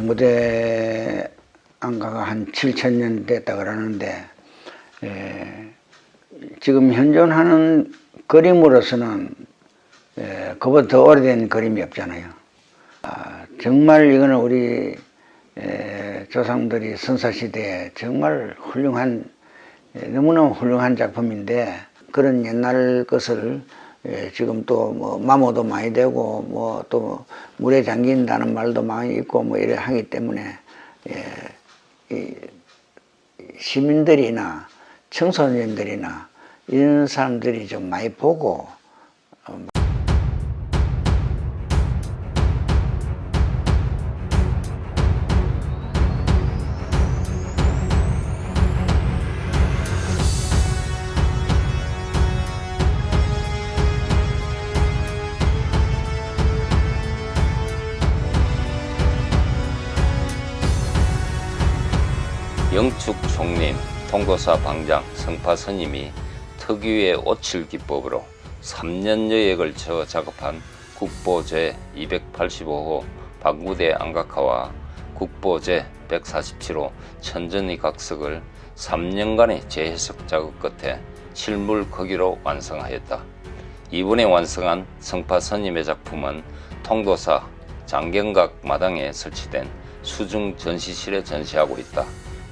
방부대 안가가 한 7천 년 됐다 그러는데 에, 지금 현존하는 그림으로서는 에, 그보다 더 오래된 그림이 없잖아요. 아, 정말 이거는 우리 에, 조상들이 선사시대에 정말 훌륭한 에, 너무너무 훌륭한 작품인데 그런 옛날 것을 예, 지금 또 뭐 마모도 많이 되고 뭐 또 물에 잠긴다는 말도 많이 있고 뭐 이래 하기 때문에 예, 이 시민들이나 청소년들이나 이런 사람들이 좀 많이 보고 영축 총림, 통도사 방장, 성파 스님이 특유의 오칠 기법으로 3년여에 걸쳐 작업한 국보 제 285호 방구대 안각화와 국보 제 147호 천전이 각석을 3년간의 재해석 작업 끝에 실물 크기로 완성하였다. 이번에 완성한 성파 스님의 작품은 통도사 장경각 마당에 설치된 수중 전시실에 전시하고 있다.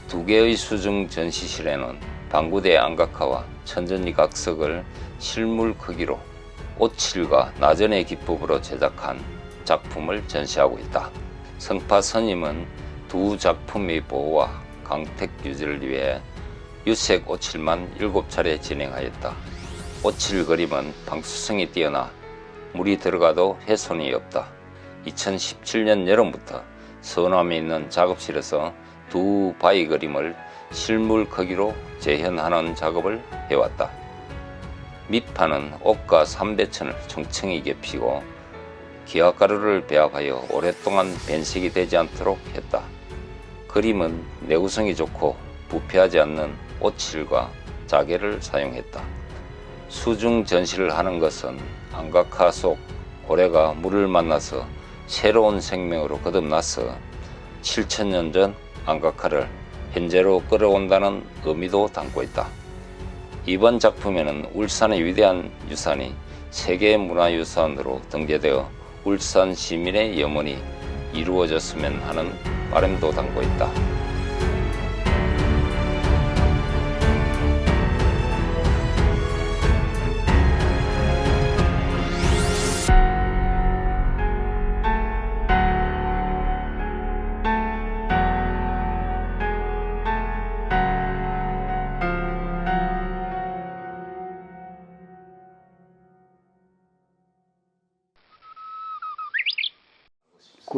두 개의 수중 전시실에는 방구대 안각화와 천전이 각석을 실물 크기로 오칠과 나전의 기법으로 제작한 작품을 전시하고 있다. 성파 스님은 두 작품의 보호와 강택 유지를 위해 유색 오칠만 7차례 진행하였다. 오칠 그림은 방수성이 뛰어나 물이 들어가도 훼손이 없다. 2017년 여름부터 서남에 있는 작업실에서 두 바위 그림을 실물 크기로 재현하는 작업을 해왔다. 밑판은 옥과 삼대천을 청청히 겹히고 기와가루를 배합하여 오랫동안 변색이 되지 않도록 했다. 그림은 내구성이 좋고 부패하지 않는 오칠과 자개를 사용했다. 수중 전시를 하는 것은 안각화 속 고래가 물을 만나서 새로운 생명으로 거듭나서 7천년 전 안각화를 현재로 끌어온다는 의미도 담고 있다. 이번 작품에는 울산의 위대한 유산이 세계문화유산으로 등재되어 울산 시민의 염원이 이루어졌으면 하는 바람도 담고 있다.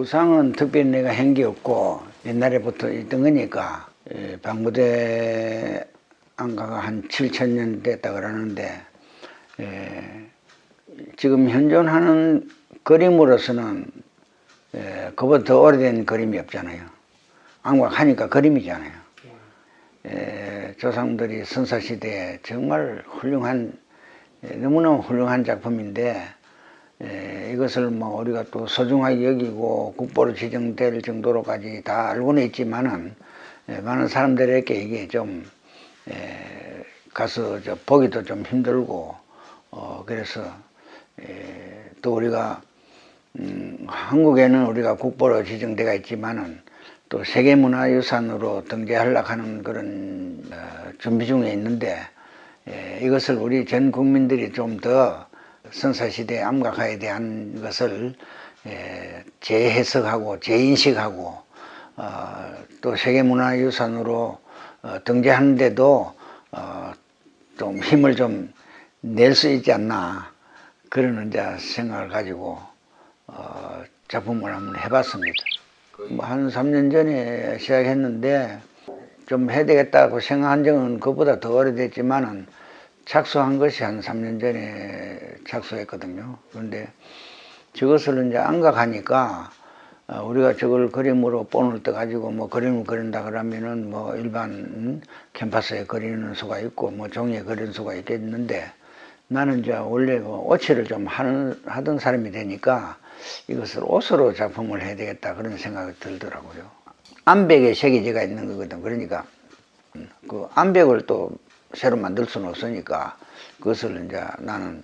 구상은 특별히 내가 한 게 없고 옛날에부터 있던 거니까 예, 방부대 안가가 한 7천 년 됐다 그러는데 예, 지금 현존하는 그림으로서는 예, 그보다 더 오래된 그림이 없잖아요. 안각하니까 그림이잖아요. 예, 조상들이 선사시대에 정말 훌륭한 예, 너무너무 훌륭한 작품인데 예, 이것을 뭐 우리가 또 소중하게 여기고 국보로 지정될 정도로까지 다 알고는 있지만은 예, 많은 사람들에게 이게 좀 예, 가서 저 보기도 좀 힘들고 어 그래서 예, 또 우리가 음, 한국에는 우리가 국보로 지정돼가 있지만은 또 세계문화유산으로 등재하려고 하는 그런 어, 준비 중에 있는데 예, 이것을 우리 전 국민들이 좀더 선사시대 암각화에 대한 것을 예, 재해석하고 재인식하고 어, 또 세계문화유산으로 어, 등재하는데도 어, 좀 힘을 좀 낼 수 있지 않나 그런 이제 생각을 가지고 어, 작품을 한번 해봤습니다. 뭐 한 3년 전에 시작했는데 좀 해야 되겠다고 생각한 적은 그보다 더 오래됐지만은 착수한 것이 한 3년 전에 착수했거든요. 그런데 저것을 이제 안각하니까 어, 우리가 저걸 그림으로 본을 떠 가지고 뭐 그림을 그린다 그러면은 뭐 일반 음, 캔버스에 그리는 수가 있고 뭐 종이에 그리는 수가 있겠는데 나는 이제 원래 그 오치를 좀 하는, 하던 사람이 되니까 이것을 옷으로 작품을 해야 되겠다 그런 생각이 들더라고요. 암벽에 세계지가 있는 거거든. 그러니까 음, 그 암벽을 또 새로 만들 수는 없으니까 그것을 이제 나는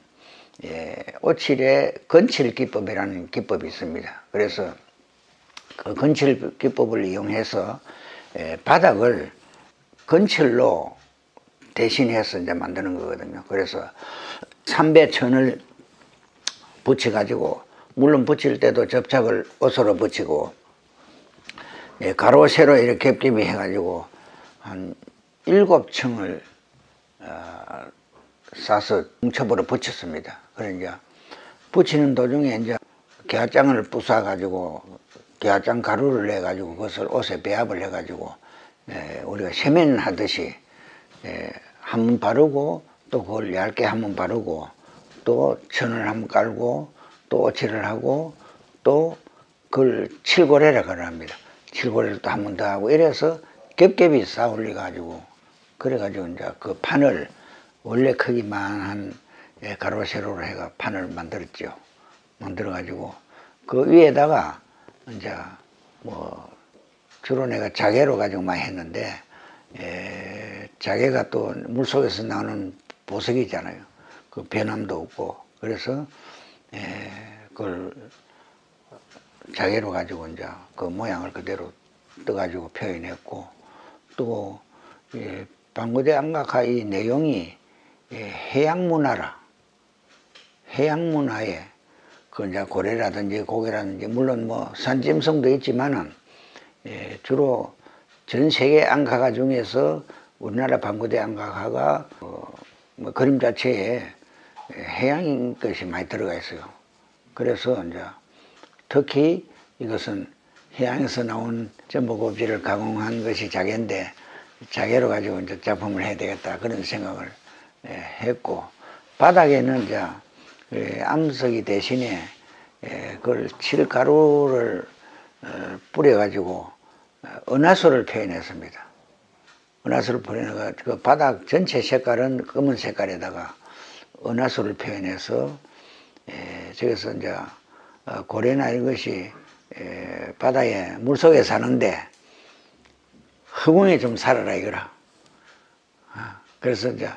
예, 오칠의 건칠 기법이라는 기법이 있습니다. 그래서 그 건칠 기법을 이용해서 예, 바닥을 건칠로 대신해서 이제 만드는 거거든요. 그래서 삼배천을 붙여가지고 물론 붙일 때도 접착을 옷으로 붙이고 예, 가로 세로 이렇게 겹겹이 해가지고 한 일곱 층을 어, 싸서 뭉쳐버려 붙였습니다. 그러니까 붙이는 도중에 이제 계화장을 부숴가지고 계화장 가루를 내가지고 그것을 옷에 배합을 해가지고 예, 우리가 세면 하듯이 예, 한번 바르고 또 그걸 얇게 한번 바르고 또 천을 한번 깔고 또 오칠을 하고 또 그걸 칠고래라고 합니다. 칠고래를 또 한 번 더 하고 이래서 겹겹이 쌓아 올려 가지고 그래가지고 이제 그 판을 원래 크기만 한 예, 가로 세로로 해가 판을 만들었죠. 만들어 가지고 그 위에다가 이제 뭐 주로 내가 자개로 가지고 많이 했는데 에, 자개가 또 물속에서 나오는 보석이잖아요. 그 변함도 없고 그래서 에, 그걸 자개로 가지고 이제 그 모양을 그대로 떠가지고 표현했고 또 예, 방구대 안각화 이 내용이 예, 해양 문화라 해양 문화에 그 이제 고래라든지 고개라든지 물론 뭐 산짐승도 있지만은 예, 주로 전 세계 안가가 중에서 우리나라 방구대 안가가 어, 뭐 그림 자체에 해양인 것이 많이 들어가 있어요. 그래서 이제 특히 이것은 해양에서 나온 전복업질을 가공한 것이 자개인데 자개로 가지고 이제 작품을 해야 되겠다 그런 생각을 예, 했고 바닥에는 이제 예, 암석이 대신에 예, 그걸 칠가루를 어, 뿌려가지고 어, 은하수를 표현했습니다. 은하수를 표현해가 그 바닥 전체 색깔은 검은 색깔에다가 은하수를 표현해서 에, 저기서 이제 어, 고래나 이것이 에, 바다에 물속에 사는데 허공에 좀 살아라 이거라. 아, 그래서 이제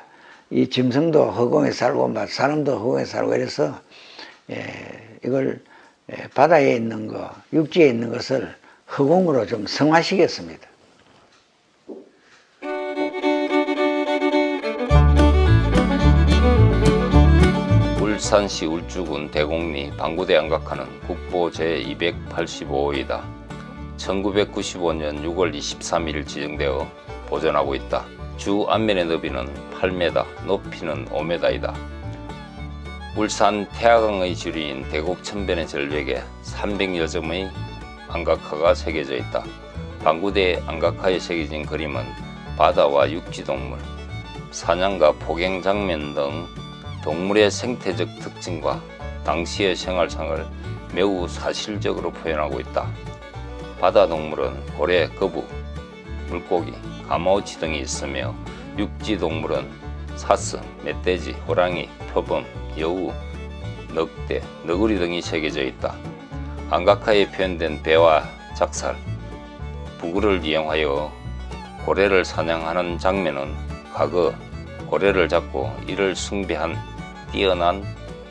이 짐승도 허공에 살고 막 사람도 허공에 살고 이래서 에, 이걸 에, 바다에 있는 거, 육지에 있는 것을 허공으로 좀 성화시켰습니다. 울산시 울주군 대곡리 방구대 안각하는 국보 제285호이다. 1995년 6월 23일 지정되어 보존하고 있다. 주 앞면의 너비는 8m, 높이는 5m이다. 울산 태화강의 주리인 대곡 천변의 절벽에 300여 점의 안각화가 새겨져 있다. 방구대 안각화에 새겨진 그림은 바다와 육지동물, 사냥과 폭행 장면 등 동물의 생태적 특징과 당시의 생활상을 매우 사실적으로 표현하고 있다. 바다 동물은 고래, 거북, 물고기, 가마우치 등이 있으며 육지 동물은 사슴, 멧돼지, 호랑이, 표범, 여우, 늑대, 너구리 등이 새겨져 있다. 안각화에 표현된 배와 작살, 부구를 이용하여 고래를 사냥하는 장면은 과거 고래를 잡고 이를 숭배한 뛰어난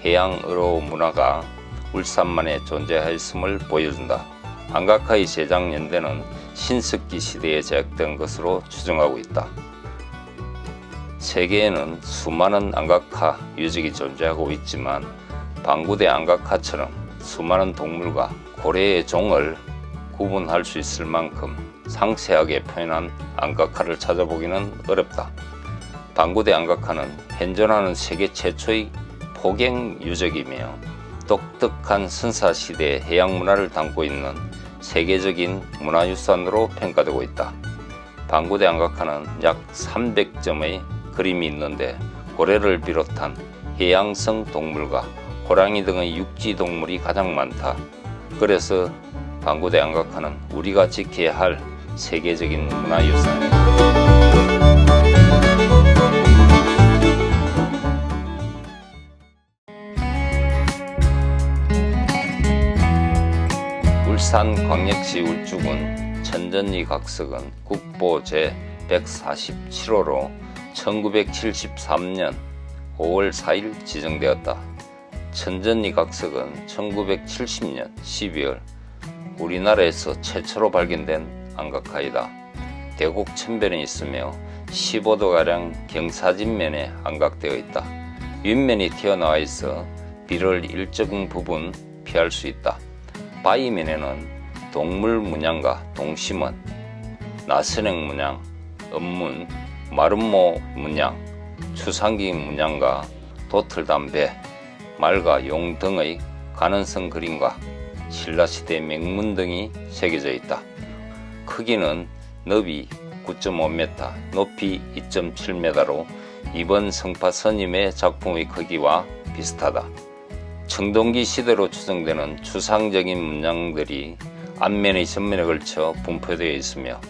해양 어로 문화가 울산만에 존재하였음을 보여준다. 안각화의 제작 연대는 신석기 시대에 제작된 것으로 추정하고 있다. 세계에는 수많은 안각화 유적이 존재하고 있지만 방구대 안각화처럼 수많은 동물과 고래의 종을 구분할 수 있을 만큼 상세하게 표현한 안각화를 찾아보기는 어렵다. 방구대 안각화는 현존하는 세계 최초의 포갱 유적이며 독특한 선사시대 해양 문화를 담고 있는 세계적인 문화유산으로 평가되고 있다. 방구대 안각화는 약 300점의 그림이 있는데 고래를 비롯한 해양성 동물과 호랑이 등의 육지 동물이 가장 많다. 그래서 방구대 안각화는 우리가 지켜야 할 세계적인 문화유산이다. 울산 광역시 울주군 천전리 각석은 국보 제 147호로 1973년 5월 4일 지정되었다. 천전리 각석은 1970년 12월 우리나라에서 최초로 발견된 안각화이다. 대곡 천변에 있으며 15도가량 경사진면에 안각되어 있다. 윗면이 튀어나와 있어 비를 일정 부분 피할 수 있다. 바위면에는 동물 문양과 동심원, 나선행 문양, 음문, 마름모 문양, 추상기 문양과 도틀담배, 말과 용 등의 가능성 그림과 신라시대 명문 등이 새겨져 있다. 크기는 너비 9.5m, 높이 2.7m로 이번 성파 스님의 작품의 크기와 비슷하다. 청동기 시대로 추정되는 추상적인 문양들이 앞면의 전면에 걸쳐 분포되어 있으며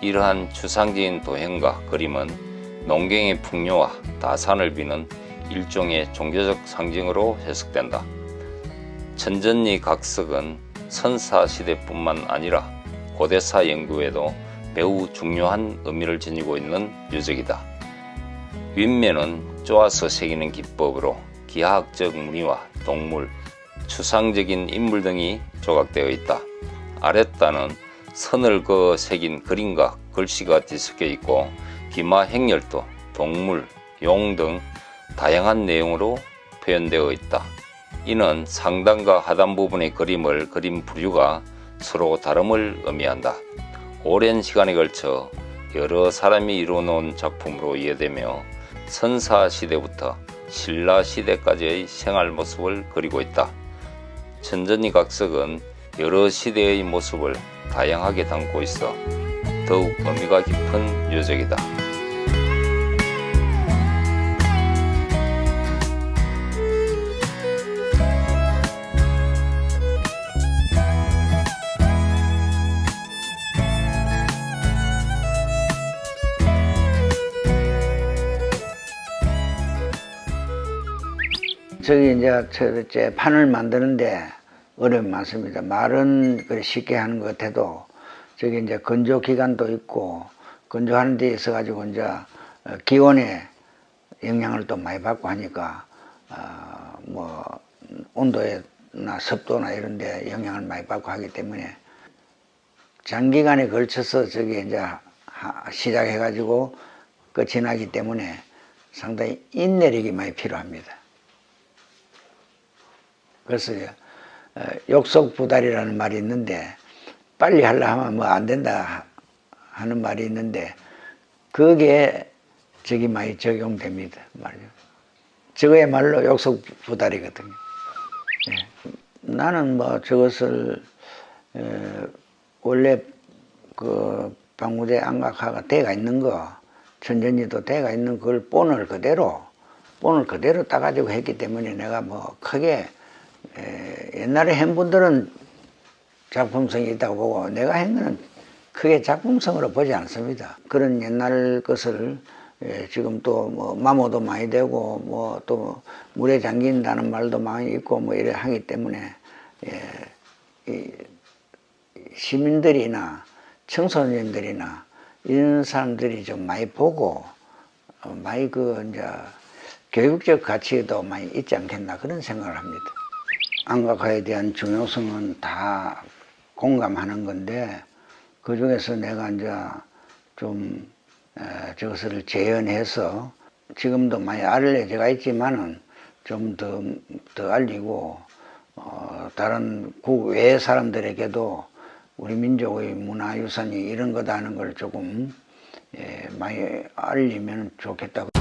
이러한 추상적인 도형과 그림은 농경의 풍요와 다산을 비는 일종의 종교적 상징으로 해석된다. 천전리 각석은 선사 시대뿐만 아니라 고대사 연구에도 매우 중요한 의미를 지니고 있는 유적이다. 윗면은 쪼아서 새기는 기법으로 기하학적 무늬와 동물, 추상적인 인물 등이 조각되어 있다. 아랫단은 선을 그어 새긴 그림과 글씨가 뒤섞여 있고 기마 행렬도 동물, 용 등 다양한 내용으로 표현되어 있다. 이는 상단과 하단 부분의 그림을 그린 부류가 서로 다름을 의미한다. 오랜 시간에 걸쳐 여러 사람이 이루어놓은 작품으로 이해되며 선사 시대부터 신라 시대까지의 생활 모습을 그리고 있다. 천전이 각석은 여러 시대의 모습을 다양하게 담고 있어 더욱 의미가 깊은 유적이다. 저기 이제 저제 판을 만드는데 어려움이 많습니다. 말은 쉽게 하는 것 같아도 저기 이제 건조 기간도 있고 건조하는 데 있어 가지고 이제 어, 기온에 영향을 또 많이 받고 하니까 어, 뭐 온도나 습도나 이런 데 영향을 많이 받고 하기 때문에 장기간에 걸쳐서 저기 이제 하- 시작해 가지고 끝이 나기 때문에 상당히 인내력이 많이 필요합니다. 그래서 어, 욕석부달이라는 말이 있는데 빨리 하려 하면 뭐 안 된다 하는 말이 있는데 그게 저기 많이 적용됩니다 말이죠. 저거야말로 욕석부달이거든요. 예. 나는 뭐 저것을 어, 원래 그 방무대 안각화가 대가 있는 거 천전리도 대가 있는 그걸 본을 그대로 본을 그대로 따가지고 했기 때문에 내가 뭐 크게 에, 옛날에 한 분들은 작품성이 있다고 보고 내가 한 거는 크게 작품성으로 보지 않습니다. 그런 옛날 것을 에, 지금 또 뭐 마모도 많이 되고 뭐 또 물에 잠긴다는 말도 많이 있고 뭐 이래 하기 때문에 예, 이 시민들이나 청소년들이나 이런 사람들이 좀 많이 보고 어, 많이 그 이제 교육적 가치도 많이 있지 않겠나 그런 생각을 합니다. 안각화에 대한 중요성은 다 공감하는 건데 그 중에서 내가 이제 좀 에, 저것을 재현해서 지금도 많이 알려져가 있지만은 좀 더 더 알리고 어, 다른 국외 사람들에게도 우리 민족의 문화유산이 이런 거다 하는 걸 조금 예, 많이 알리면 좋겠다.